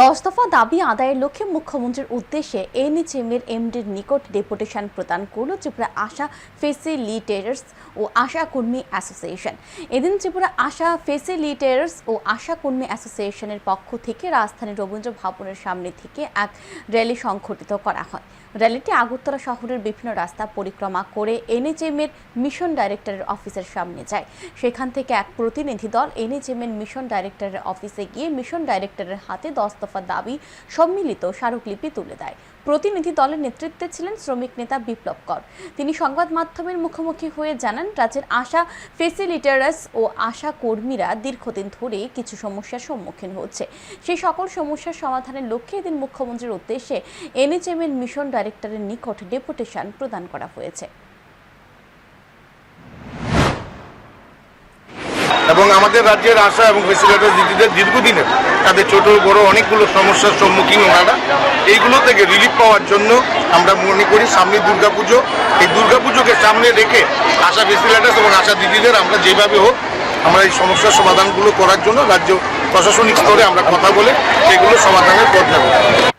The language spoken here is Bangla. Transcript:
দশ দফা দাবি আদায়ের লক্ষ্যে মুখ্যমন্ত্রীর উদ্দেশ্যে এনএচএমের এমডির নিকট ডেপুটেশন প্রদান করল ত্রিপুরা আশা ফেসিলিটেটার্স ও আশা কর্মী অ্যাসোসিয়েশন। এদিন ত্রিপুরা আশা ফেসিলিটেটার্স ও আশা কর্মী অ্যাসোসিয়েশনের পক্ষ থেকে রাজধানী রবীন্দ্র ভবনের সামনে থেকে এক র্যালি সংঘটিত করা হয়। র্যালিটি আগরতলা শহরের বিভিন্ন রাস্তা পরিক্রমা করে এনএচএম এর মিশন ডাইরেক্টরের অফিসের সামনে যায়। সেখান থেকে এক প্রতিনিধি দল এনএচএম এর মিশন ডাইরেক্টরের অফিসে গিয়ে মিশন ডাইরেক্টরের হাতে দশ দফা দাবি সম্মিলিত স্মারকলিপি তুলে দেয়। প্রতিনিধি দলের নেতৃত্বে ছিলেন শ্রমিক নেতা বিপ্লব কর। তিনি সংবাদ মাধ্যমের মুখোমুখি হয়ে জানান, রাজ্যের আশা ফেসিলিটারাস ও আশা কর্মীরা দীর্ঘদিন ধরে কিছু সমস্যার সম্মুখীন হচ্ছে। সেই সকল সমস্যার সমাধানের লক্ষ্যে এদিন মুখ্যমন্ত্রীর উদ্দেশ্যে এনএচএম এর মিশন ডাইরেক্টরের নিকট ডেপুটেশন প্রদান করা হয়েছে। এবং আমাদের রাজ্যের আশা এবং ফেসিলিটার দিদিদের দীর্ঘদিনের তাদের ছোট বড় অনেকগুলো সমস্যার সম্মুখীন ওনারা। এইগুলো থেকে রিলিফ পাওয়ার জন্য আমরা মনে করি সামনে দুর্গাপুজো। এই দুর্গাপুজোকে সামনে রেখে আশা ফেসিলিটার্স এবং আশা দিদিদের আমরা যেভাবে হোক আমরা এই সমস্যার সমাধানগুলো করার জন্য রাজ্য প্রশাসনিক স্তরে আমরা কথা বলে সেগুলো সমাধানের পথ নেব।